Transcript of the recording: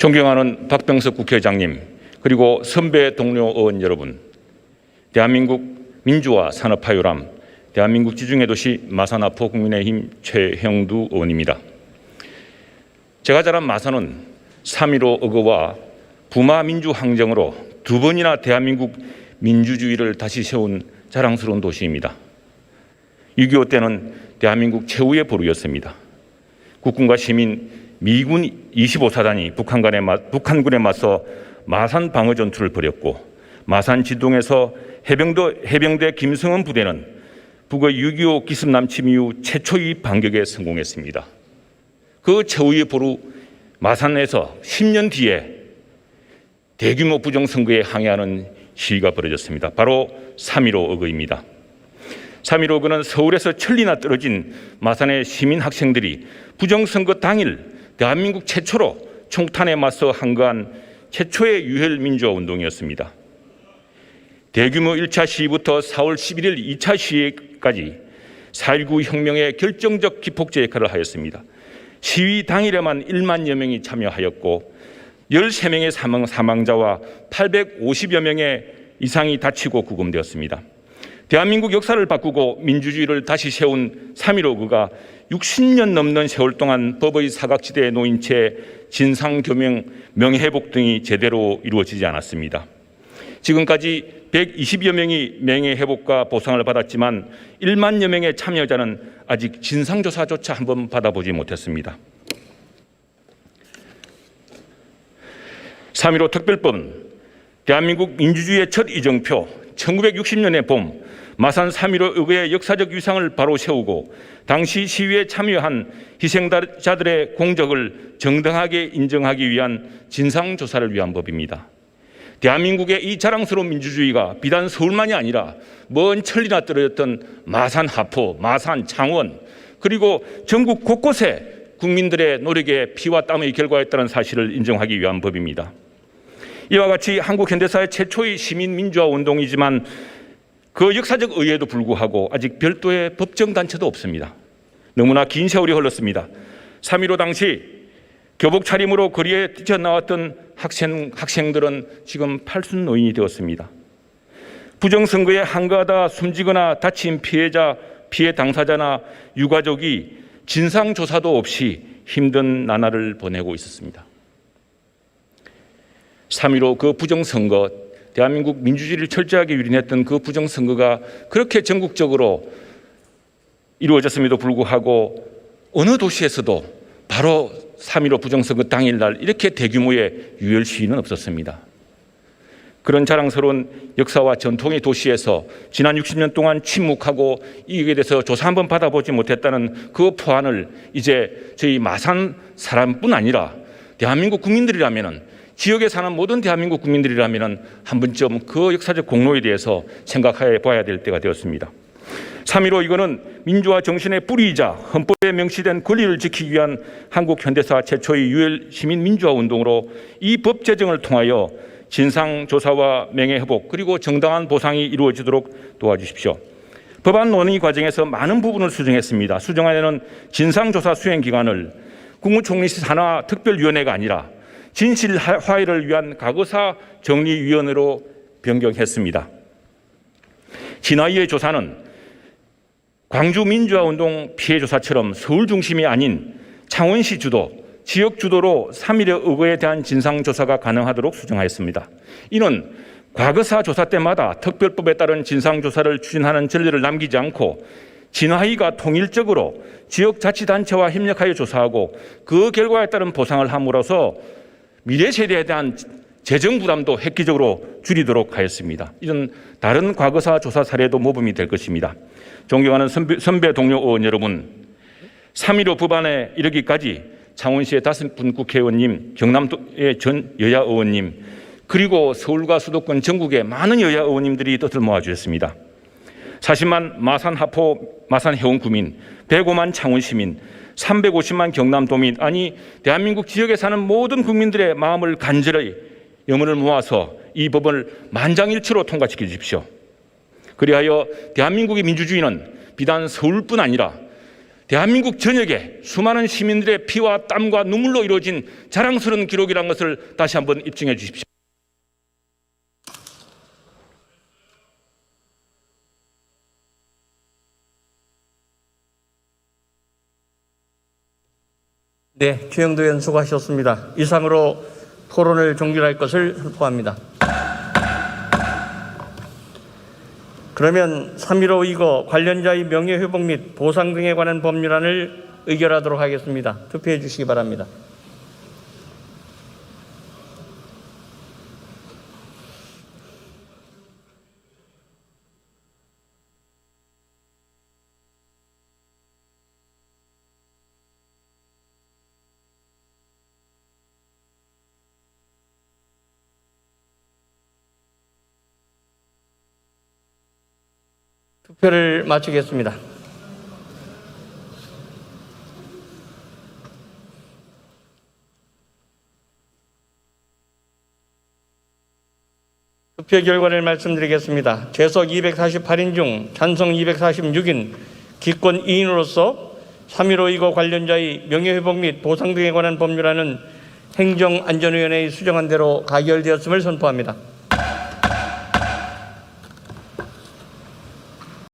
존경하는 박병석 국회의장님 그리고 선배 동료 의원 여러분, 대한민국 민주화 산업 파요람 대한민국 지중해 도시 마산아포 국민의힘 최형두 의원입니다. 제가 자란 마산은 3.15 의거와 부마 민주 항쟁으로 두 번이나 대한민국 민주주의를 다시 세운 자랑스러운 도시입니다. 6.25 때는 대한민국 최후의 보루였습니다. 국군과 시민, 미군 25사단이 북한군에, 맞, 북한군에 맞서 마산 방어 전투를 벌였고 마산 지동에서 해병도, 해병대 김성은 부대는 북의 6.25 기습 남침 이후 최초의 반격에 성공했습니다. 그 최후의 보루 마산에서 10년 뒤에 대규모 부정선거에 항의하는 시위가 벌어졌습니다. 바로 3.15 의거입니다. 3.15 의거는 서울에서 천리나 떨어진 마산의 시민 학생들이 부정선거 당일 대한민국 최초로 총탄에 맞서 항거한 최초의 유혈 민주화 운동이었습니다. 대규모 1차 시위부터 4월 11일 2차 시위까지 4.19 혁명의 결정적 기폭제 역할을 하였습니다. 시위 당일에만 1만여 명이 참여하였고 13명의 사망, 사망자와 850여 명의 이상이 다치고 구금되었습니다. 대한민국 역사를 바꾸고 민주주의를 다시 세운 3.15그가 60년 넘는 세월 동안 법의 사각지대에 놓인 채 진상규명, 명예회복 등이 제대로 이루어지지 않았습니다. 지금까지 120여 명이 명예회복과 보상을 받았지만 1만여 명의 참여자는 아직 진상조사조차 한 번 받아보지 못했습니다. 3.15 특별법은 대한민국 민주주의의 첫 이정표 1960년의 봄 마산 3.15 의회의 역사적 위상을 바로 세우고 당시 시위에 참여한 희생자들의 공적을 정당하게 인정하기 위한 진상조사를 위한 법입니다. 대한민국의 이 자랑스러운 민주주의가 비단 서울만이 아니라 먼 천리나 떨어졌던 마산 하포, 마산 창원 그리고 전국 곳곳에 국민들의 노력의 피와 땀의 결과였다는 사실을 인정하기 위한 법입니다. 이와 같이 한국 현대사의 최초의 시민 민주화 운동이지만 그 역사적 의의에도 불구하고 아직 별도의 법정 단체도 없습니다. 너무나 긴 세월이 흘렀습니다. 3.15 당시 교복 차림으로 거리에 뛰쳐나왔던 학생, 학생들은 지금 팔순 노인이 되었습니다. 부정선거에 한가하다 숨지거나 다친 피해자, 피해 당사자나 유가족이 진상조사도 없이 힘든 나날을 보내고 있었습니다. 3.15 그 부정선거, 대한민국 민주주의를 철저하게 유린했던 그 부정선거가 그렇게 전국적으로 이루어졌음에도 불구하고 어느 도시에서도 바로 3.15 부정선거 당일날 이렇게 대규모의 유혈 시위는 없었습니다. 그런 자랑스러운 역사와 전통의 도시에서 지난 60년 동안 침묵하고 이익에 대해서 조사 한번 받아보지 못했다는 그 포안을 이제 저희 마산 사람뿐 아니라 대한민국 국민들이라면 지역에 사는 모든 대한민국 국민들이라면 한 번쯤 그 역사적 공로에 대해서 생각해 봐야 될 때가 되었습니다. 3.15 이거는 민주화 정신의 뿌리이자 헌법에 명시된 권리를 지키기 위한 한국 현대사 최초의 유혈 시민 민주화 운동으로 이 법 제정을 통하여 진상 조사와 명예 회복 그리고 정당한 보상이 이루어지도록 도와주십시오. 법안 논의 과정에서 많은 부분을 수정했습니다. 수정안에는 진상조사 수행 기간을 국무총리실 산하 특별위원회가 아니라 진실 화해를 위한 과거사 정리위원회로 변경했습니다. 진화위의 조사는 광주 민주화운동 피해 조사처럼 서울 중심이 아닌 창원시 주도, 지역 주도로 3.15 의거에 대한 진상조사가 가능하도록 수정하였습니다. 이는 과거사 조사 때마다 특별법에 따른 진상조사를 추진하는 전례를 남기지 않고 진화위가 통일적으로 지역자치단체와 협력하여 조사하고 그 결과에 따른 보상을 함으로써 미래 세대에 대한 재정 부담도 획기적으로 줄이도록 하였습니다. 이런 다른 과거사 조사 사례도 모범이 될 것입니다. 존경하는 선배, 선배 동료 의원 여러분, 3.15 법안에 이르기까지 창원시의 다섯 분 국회의원님, 경남도의 전 여야 의원님, 그리고 서울과 수도권 전국의 많은 여야 의원님들이 뜻을 모아주셨습니다. 40만 마산 하포 마산 해운 구민, 105만 창원 시민, 350만 경남 도민, 아니 대한민국 지역에 사는 모든 국민들의 마음을 간절히 염원을 모아서 이 법을 만장일치로 통과시켜 주십시오. 그리하여 대한민국의 민주주의는 비단 서울뿐 아니라 대한민국 전역에 수많은 시민들의 피와 땀과 눈물로 이루어진 자랑스러운 기록이라는 것을 다시 한번 입증해 주십시오. 네, 최영도 의원 수고하셨습니다. 이상으로 토론을 종결할 것을 선포합니다. 그러면 3.15 이거 관련자의 명예회복 및 보상 등에 관한 법률안을 의결하도록 하겠습니다. 투표해 주시기 바랍니다. 투표를 마치겠습니다. 투표 결과를 말씀드리겠습니다. 재석 248인 중 찬성 246인 기권 2인으로서 3.15 이거 관련자의 명예회복 및 보상 등에 관한 법률안은 행정안전위원회의 수정한 대로 가결되었음을 선포합니다.